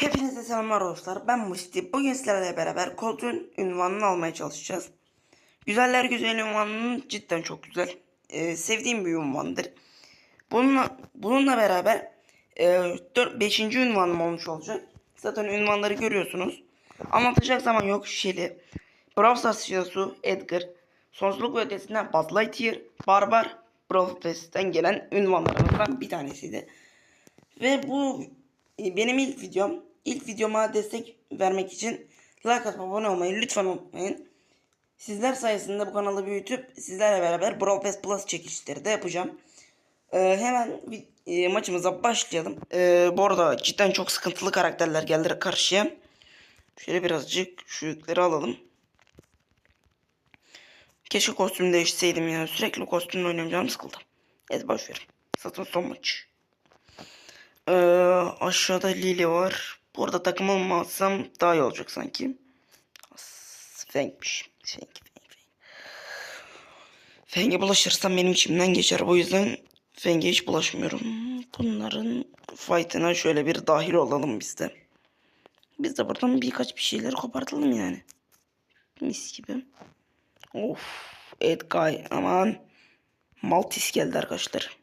Hepinize selamlar dostlar. Ben Musti. Bugün sizlerle beraber Colt'un ünvanını almaya çalışacağız. Güzeller güzel ünvanının cidden çok güzel. Ee, sevdiğim bir ünvandır. Bununla, bununla beraber e, 4 5. ünvanım olmuş olacak. Zaten ünvanları görüyorsunuz. Anlatacak zaman yok. Shelly, Brawl Stars Edgar, Sonsuzluk ve Ötesinden Buzz Lightyear, Barbar, Brawl gelen ünvanlarımızdan bir tanesiydi. Ve bu benim ilk videom. İlk videoma destek vermek için like atıp abone olmayı lütfen unutmayın. Sizler sayesinde bu kanalı büyütüp sizlerle beraber Brawl Pass Plus çekilişleri de yapacağım. Ee, hemen e, maçımıza başlayalım. Ee, bu arada cidden çok sıkıntılı karakterler geldi karşıya. Şöyle birazcık şu yükleri alalım. Keşke kostüm değişseydim ya. Sürekli kostümle oynuyorum canım sıkıldı. Evet boşver. Satın son maç. Ee, aşağıda Lily var. Bu arada takım olmazsam daha iyi olacak sanki. Feng'miş. Feng, Feng, Feng. Feng'e bulaşırsam benim içimden geçer. Bu yüzden Feng'e hiç bulaşmıyorum. Bunların fight'ına şöyle bir dahil olalım biz de. Biz de buradan birkaç bir şeyler kopartalım yani. Mis gibi. Of. Edgay aman. Maltis geldi arkadaşlar.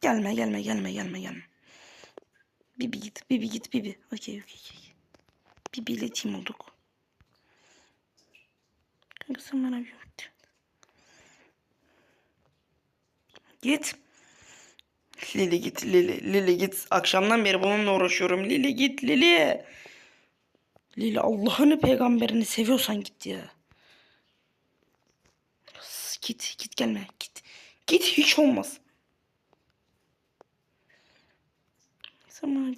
Gelme gelme gelme gelme gelme. Bibi git Bibi git Bibi. Okey okey okey. Bibi ile team olduk. Kanka sen bana bir git. Git. Lili git Lili. Lili git. Akşamdan beri bununla uğraşıyorum. Lili git Lili. Lili Allah'ını peygamberini seviyorsan git ya. Git git gelme git. Git hiç olmaz. Sen bana.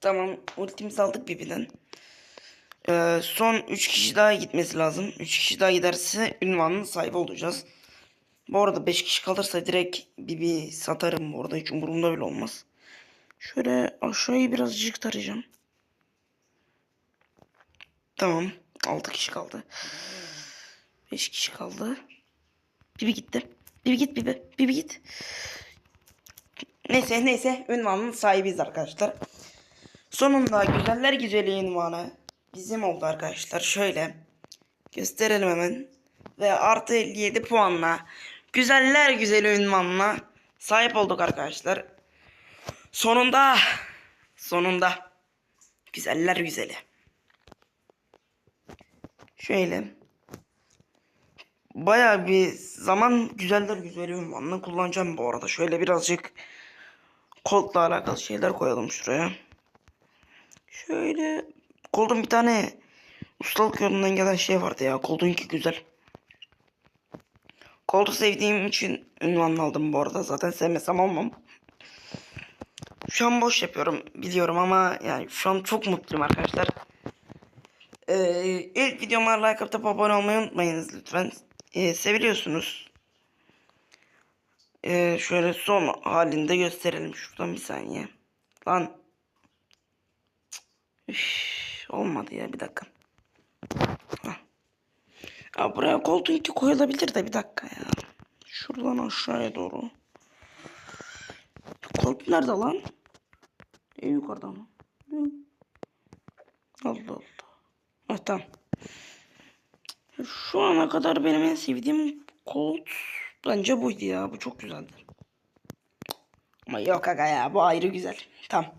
Tamam ultimizi aldık birbirinden. Ee, son 3 kişi daha gitmesi lazım. 3 kişi daha giderse ünvanın sahibi olacağız. Bu arada 5 kişi kalırsa direkt Bibi satarım bu arada. Hiç umurumda bile olmaz. Şöyle aşağıyı birazcık tarayacağım. Tamam. 6 kişi kaldı. 5 kişi kaldı. Bibi gitti. Bibi git Bibi. Bibi git. Neyse neyse ünvanın sahibiyiz arkadaşlar. Sonunda güzeller güzeli ünvanı bizim oldu arkadaşlar. Şöyle gösterelim hemen. Ve artı 57 puanla güzeller güzeli ünvanına sahip olduk arkadaşlar. Sonunda sonunda güzeller güzeli. Şöyle Baya bir zaman güzeller güzeli ünvanını kullanacağım bu arada. Şöyle birazcık Colt'la alakalı şeyler koyalım şuraya. Şöyle Colt'un bir tane ustalık yolundan gelen şey vardı ya. Colt'unki güzel. Colt'u sevdiğim için ünvan aldım bu arada. Zaten sevmesem almam. Şu an boş yapıyorum biliyorum ama yani şu an çok mutluyum arkadaşlar. Ee, ilk videoma like atıp abone olmayı unutmayınız lütfen. Ee, seviliyorsunuz. Ee, şöyle son halinde gösterelim şuradan bir saniye. Lan. Üf, olmadı ya bir dakika. Hah. Ya buraya koltuğun ki koyulabilir de bir dakika ya. Şuradan aşağıya doğru. Koltuk nerede lan? En yukarıda mı? Hı. Allah Allah. Ha, tamam. Şu ana kadar benim en sevdiğim Colt bence buydu ya. Bu çok güzeldi. Ama yok aga ya bu ayrı güzel. Tamam.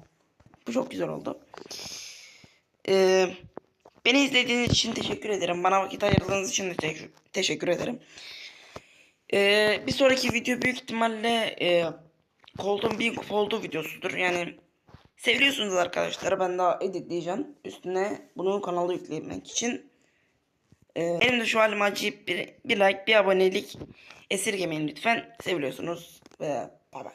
Bu çok güzel oldu. Ee, beni izlediğiniz için teşekkür ederim. Bana vakit ayırdığınız için de te- teşekkür ederim. Ee, bir sonraki video büyük ihtimalle e, Colt'un bir kupa videosudur. Yani seviyorsunuz arkadaşlar. Ben daha editleyeceğim. Üstüne bunu kanala yüklemek için. Ee, benim de şu halime acıyıp bir, bir like, bir abonelik esirgemeyin lütfen. Seviliyorsunuz ve bay bay.